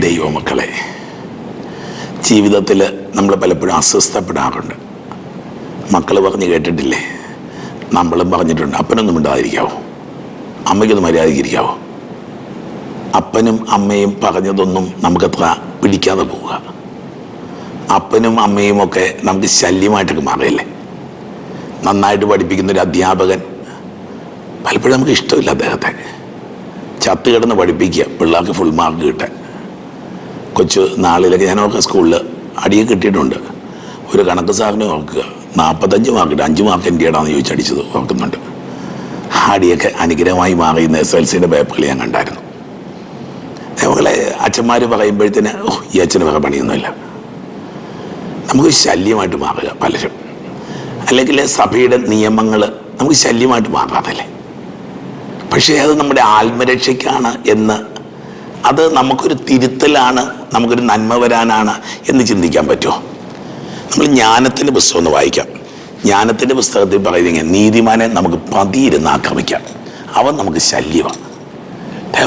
ദൈവമക്കളെ ജീവിതത്തിൽ നമ്മൾ പലപ്പോഴും അസ്വസ്ഥപ്പെടാറുണ്ട്. മക്കൾ പറഞ്ഞ് കേട്ടിട്ടില്ലേ? നമ്മളും പറഞ്ഞിട്ടുണ്ട് അപ്പനൊന്നും മിണ്ടാതിരിക്കാവോ? അമ്മയ്ക്കൊന്നും മര്യാദയ്ക്കിരിക്കാവോ? അപ്പനും അമ്മയും പറഞ്ഞതൊന്നും നമുക്കത്ര പിടിക്കാതെ പോവുക. അപ്പനും അമ്മയും ഒക്കെ നമുക്ക് ശല്യമായിട്ടൊക്കെ മാറിയല്ലേ നന്നായിട്ട് പഠിപ്പിക്കുന്ന ഒരു അധ്യാപകൻ പലപ്പോഴും നമുക്ക് ഇഷ്ടമില്ല അദ്ദേഹത്തെ. ചത്ത് കിടന്ന് പഠിപ്പിക്കുക പിള്ളേർക്ക് ഫുൾ മാർക്ക് കിട്ടാൻ. കൊച്ചു നാളിലൊക്കെ ഞാനൊക്കെ സ്കൂളിൽ അടിയെ കിട്ടിയിട്ടുണ്ട്. ഒരു കണക്ക് സാറിനെ ഓർക്കുക. നാൽപ്പത്തഞ്ച് മാർക്കിട്ട് അഞ്ച് മാർക്ക് എന്റെ ഇടാന്ന് ചോദിച്ച് അടിച്ചത് ഓർക്കുന്നുണ്ട്. അടിയൊക്കെ അനുഗ്രഹമായി മാറിയുന്ന എസ് എൽ സിയുടെ പേപ്പറിൽ ഞാൻ കണ്ടായിരുന്നു. നമ്മളെ അച്ഛന്മാർ പറയുമ്പോഴത്തേന് ഓ ഈ അച്ഛന് വേറെ പണിയൊന്നുമില്ല. നമുക്ക് ശല്യമായിട്ട് മാറുക പലരും. അല്ലെങ്കിൽ സഭയുടെ നിയമങ്ങൾ നമുക്ക് ശല്യമായിട്ട് മാറാതല്ലേ പക്ഷേ അത് നമ്മുടെ ആത്മരക്ഷയ്ക്കാണ് എന്ന് അത് നമുക്കൊരു തിരുത്തലാണ് നമുക്കൊരു നന്മ വരാനാണ് എന്ന് ചിന്തിക്കാൻ പറ്റുമോ? നമ്മൾ ജ്ഞാനത്തിന്റെ പുസ്തകം ഒന്ന് വായിക്കാം. ജ്ഞാനത്തിന്റെ പുസ്തകത്തിൽ പറയുന്നത് നീതിമാനെ നമുക്ക് പതിയിരുന്ന് ആക്രമിക്കാം. അവൻ നമുക്ക് ശല്യമാണ്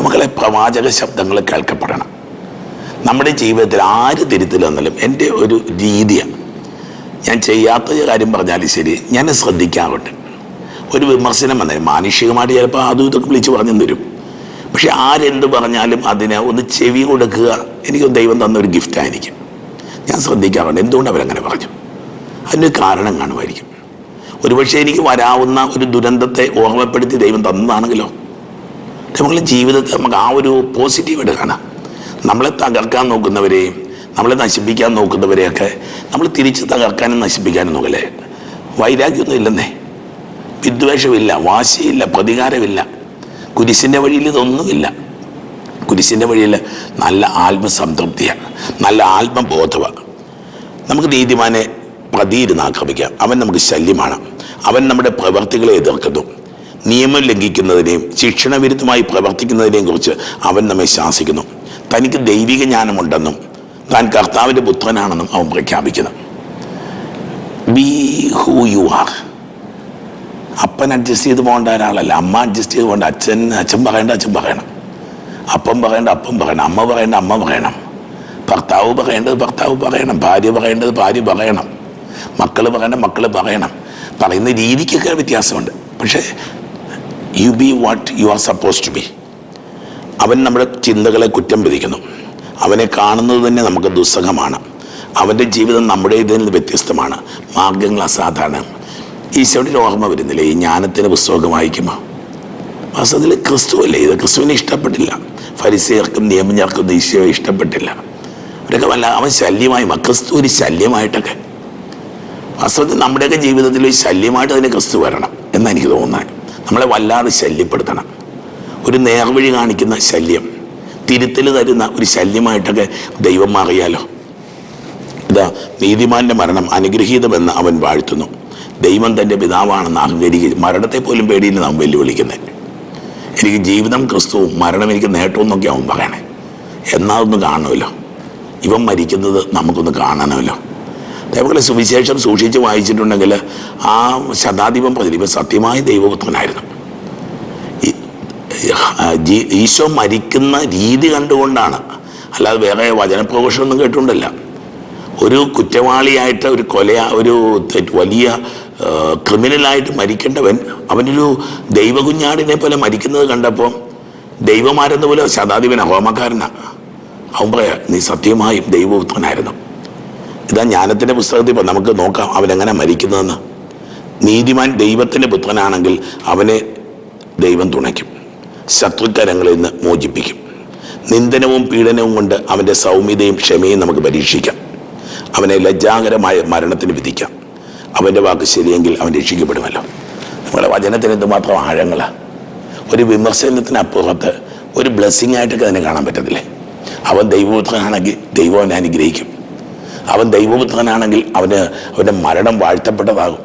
മകളെ പ്രവാചക ശബ്ദങ്ങൾ കേൾക്കപ്പെടണം. നമ്മുടെ ജീവിതത്തിൽ ആര് തിരുത്തില്ലെന്നാലും എന്റെ ഒരു രീതിയാണ് ഞാൻ ചെയ്യാത്ത കാര്യം പറഞ്ഞാലും ശരി ഞാൻ ശ്രദ്ധിക്കാറുണ്ട്. ഒരു വിമർശനം വന്നാൽ മാനുഷികമായിട്ട് ചിലപ്പോൾ അതും ഇതൊക്കെ വിളിച്ച് പറഞ്ഞു തരും. പക്ഷെ ആരെന്ത് പറഞ്ഞാലും അതിന് ഒന്ന് ചെവി കൊടുക്കുക എനിക്ക് ദൈവം തന്ന ഒരു ഗിഫ്റ്റായിരിക്കും ഞാൻ ശ്രദ്ധിക്കാറുണ്ട്. എന്തുകൊണ്ട് അവരങ്ങനെ പറഞ്ഞു? അതിന് കാരണം കാണുമായിരിക്കും. ഒരുപക്ഷെ എനിക്ക് വരാവുന്ന ഒരു ദുരന്തത്തെ ഓർമ്മപ്പെടുത്തി ദൈവം തന്നതാണെങ്കിലോ? നമ്മളെ ജീവിതത്തിൽ നമുക്ക് ആ ഒരു പോസിറ്റീവ് കാണാം. നമ്മളെ തകർക്കാൻ നോക്കുന്നവരെയും നമ്മളെ നശിപ്പിക്കാൻ നോക്കുന്നവരെയൊക്കെ നമ്മൾ തിരിച്ച് തകർക്കാനും നശിപ്പിക്കാനും നോക്കല്ലേ? വൈരാഗ്യമൊന്നും ഇല്ലെന്നേ. വിദ്വേഷമില്ല വാശിയില്ല പ്രതികാരമില്ല. കുരിശിന്റെ വഴിയിൽ ഇതൊന്നുമില്ല. കുരിശിന്റെ വഴിയിൽ നല്ല ആത്മസംതൃപ്തിയാണ്. നല്ല ആത്മബോധമാണ്. നമുക്ക് നീതിമാനെ പ്രതിയിരുന്ന് ആക്രമിക്കാം. അവൻ നമുക്ക് ശല്യമാണ്. അവൻ നമ്മുടെ പ്രവർത്തികളെ എതിർക്കുന്നു. നിയമം ലംഘിക്കുന്നതിനെയും ശിക്ഷണവിരുദ്ധമായി പ്രവർത്തിക്കുന്നതിനെയും കുറിച്ച് അവൻ നമ്മെ ശാസിക്കുന്നു. തനിക്ക് ദൈവിക ജ്ഞാനമുണ്ടെന്നും താൻ കർത്താവിന്റെ പുത്രനാണെന്നും അവൻ പ്രഖ്യാപിക്കുന്നു. ബി ഹൂ യു ആർ അപ്പൻ അഡ്ജസ്റ്റ് ചെയ്ത് പോകേണ്ട ഒരാളല്ല. അമ്മ അഡ്ജസ്റ്റ് ചെയ്ത് പോകേണ്ട. അച്ഛൻ അച്ഛൻ പറയേണ്ട അച്ഛൻ പറയണം. അപ്പം പറയേണ്ട അപ്പം പറയണം. അമ്മ പറയേണ്ട അമ്മ പറയണം. ഭർത്താവ് പറയേണ്ടത് ഭർത്താവ് പറയണം. ഭാര്യ പറയേണ്ടത് ഭാര്യ പറയണം. മക്കൾ പറയണം മക്കൾ പറയണം. പറയുന്ന രീതിക്കൊക്കെ വ്യത്യാസമുണ്ട്. പക്ഷേ you be what you are suppose to be അവൻ നമ്മുടെ ചിന്തകളെ കുറ്റം വിധിക്കുന്നു. അവനെ കാണുന്നത് തന്നെ നമുക്ക് ദുസ്സഹമാണ്. അവന്റെ ജീവിതം നമ്മുടെ ഇതിൽ നിന്ന് വ്യത്യസ്തമാണ്. മാർഗങ്ങൾ അസാധാരണ ഈശോയുടെ ഓർമ്മ വരുന്നില്ല? ഈ ജ്ഞാനത്തിന്റെ പുസ്തകമൊക്കെ വായിക്കുമ്പോൾ വാസ്തവത്തിൽ ക്രിസ്തു അല്ലേ? ഇത് ക്രിസ്തുവിനെ ഇഷ്ടപ്പെട്ടില്ല. ഫരിസേർക്കും നിയമജ്ഞർക്കും ഈശോ ഇഷ്ടപ്പെട്ടില്ല. അവരൊക്കെ വല്ല അവൻ ശല്യമായി ക്രിസ്തു ഒരു ശല്യമായിട്ടൊക്കെ. വാസ്തവത്തിൽ നമ്മുടെയൊക്കെ ജീവിതത്തിൽ ഒരു ശല്യമായിട്ട് അതിന് ക്രിസ്തു വരണം എന്നാണ് എനിക്ക് തോന്നുന്നത്. നമ്മളെ വല്ലാതെ ശല്യപ്പെടുത്തണം. ഒരു നേർവഴി കാണിക്കുന്ന ശല്യം. തിരുത്തൽ തരുന്ന ഒരു ശല്യമായിട്ടൊക്കെ ദൈവം മാറിയാലോ? ഇതാ നീതിമാന്റെ മരണം അനുഗ്രഹീതമെന്ന് അവൻ വാഴ്ത്തുന്നു. ദൈവം തന്റെ പിതാവാണെന്ന് അഹങ്കരിക്കുക മരണത്തെ പോലും പേടിയില്ല നാം വെല്ലുവിളിക്കുന്നത്. എനിക്ക് ജീവിതം ക്രിസ്തുവും മരണം എനിക്ക് നേട്ടവും എന്നൊക്കെ അവൻ പറയണേ. എന്നാ ഒന്ന് കാണുമല്ലോ. ഇവൻ മരിക്കുന്നത് നമുക്കൊന്ന് കാണണമല്ലോ. അതേപോലെ സുവിശേഷം സൂക്ഷിച്ച് വായിച്ചിട്ടുണ്ടെങ്കിൽ ആ ശതാധിപം പതിൽ ഇവൻ സത്യമായ ജീ- ഈശോ മരിക്കുന്ന രീതി കണ്ടുകൊണ്ടാണ്. അല്ലാതെ വേറെ വചനപ്രഘോഷമൊന്നും കേട്ടുകൊണ്ടല്ല ഒരു കുറ്റവാളിയായിട്ട് ഒരു കൊല ഒരു വലിയ ക്രിമിനലായിട്ട് മരിക്കേണ്ടവൻ അവനൊരു ദൈവകുഞ്ഞാടിനെ പോലെ മരിക്കുന്നത് കണ്ടപ്പോൾ ദൈവമാരെന്ന പോലെ ശതാധിപന ഹോമക്കാരനാ. അവൻ പറയാ നീ സത്യമായും ദൈവപുത്രനായിരുന്നു. ഇതാ ജ്ഞാനത്തിന്റെ പുസ്തകത്തിൽ നമുക്ക് നോക്കാം അവനെങ്ങനെ മരിക്കുന്നതെന്ന്. നീതിമാൻ ദൈവത്തിന്റെ പുത്രനാണെങ്കിൽ അവനെ ദൈവം തുണയ്ക്കും ശത്രുക്കരങ്ങളിൽ നിന്ന് മോചിപ്പിക്കും. നിന്ദനവും പീഡനവും കൊണ്ട് അവന്റെ സൗമ്യതയും ക്ഷമയും നമുക്ക് പരീക്ഷിക്കാം. അവനെ ലജ്ജാകരമായ മരണത്തിന് വിധിക്കാം. അവന്റെ വാക്ക് ശരിയെങ്കിൽ അവൻ രക്ഷിക്കപ്പെടുമല്ലോ. നിങ്ങളുടെ വചനത്തിന് എന്തുമാത്രം ആഴങ്ങളാണ് ഒരു വിമർശനത്തിനപ്പുറത്ത് ഒരു ബ്ലെസ്സിങ് ആയിട്ടൊക്കെ അതിനെ കാണാൻ പറ്റത്തില്ലേ? അവൻ ദൈവപുത്രനാണെങ്കിൽ ദൈവം അവനെ അനുഗ്രഹിക്കും. അവൻ ദൈവപുത്രനാണെങ്കിൽ അവന് അവന്റെ മരണം വാഴ്ത്തപ്പെട്ടതാകും.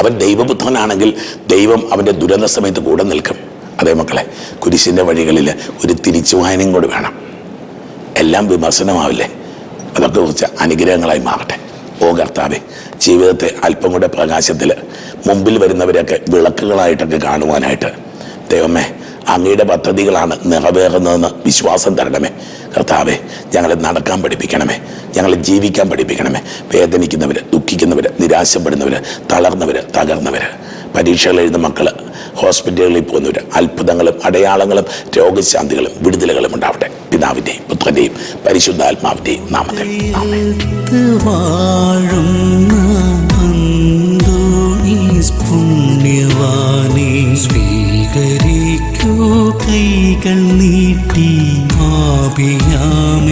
അവൻ ദൈവപുത്രനാണെങ്കിൽ ദൈവം അവന്റെ ദുരന്ത സമയത്ത് കൂടെ നിൽക്കും. അതേ മക്കളെ കുരിശിന്റെ വഴികളിൽ ഒരു തിരിച്ചുവായനയും കൂടി വേണം. എല്ലാം വിമർശനമാവില്ലേ? അതൊക്കെ കുറിച്ച് അനുഗ്രഹങ്ങളായി മാറട്ടെ. ഓ കർത്താവെ ജീവിതത്തെ അല്പം കൂടെ പ്രകാശത്തിൽ മുമ്പിൽ വരുന്നവരെയൊക്കെ വിളക്കുകളായിട്ടൊക്കെ കാണുവാനായിട്ട്. ദൈവമേ അങ്ങയുടെ പദ്ധതികളാണ് നിറവേറുന്നതെന്ന് വിശ്വാസം തരണമേ. കർത്താവെ ഞങ്ങളെ നടക്കാൻ പഠിപ്പിക്കണമേ. ഞങ്ങളെ ജീവിക്കാൻ പഠിപ്പിക്കണമേ. വേദനിക്കുന്നവർ ദുഃഖിക്കുന്നവർ നിരാശപ്പെടുന്നവർ തളർന്നവർ തകർന്നവർ പരീക്ഷകൾ എഴുതുന്ന മക്കൾ ഹോസ്പിറ്റലുകളിൽ പോകുന്നവർ അത്ഭുതങ്ങളും അടയാളങ്ങളും രോഗശാന്തികളും വിടുതലുകളും ഉണ്ടാവട്ടെ. പിതാവിന്റെയും പുത്രന്റെയും പരിശുദ്ധാത്മാവിന്റെയും നാമത്തിൽ. പുണ്യവാനെ സ്വീകരിക്കൂ കൈകൾ നീട്ടി ആപിയാമിൻ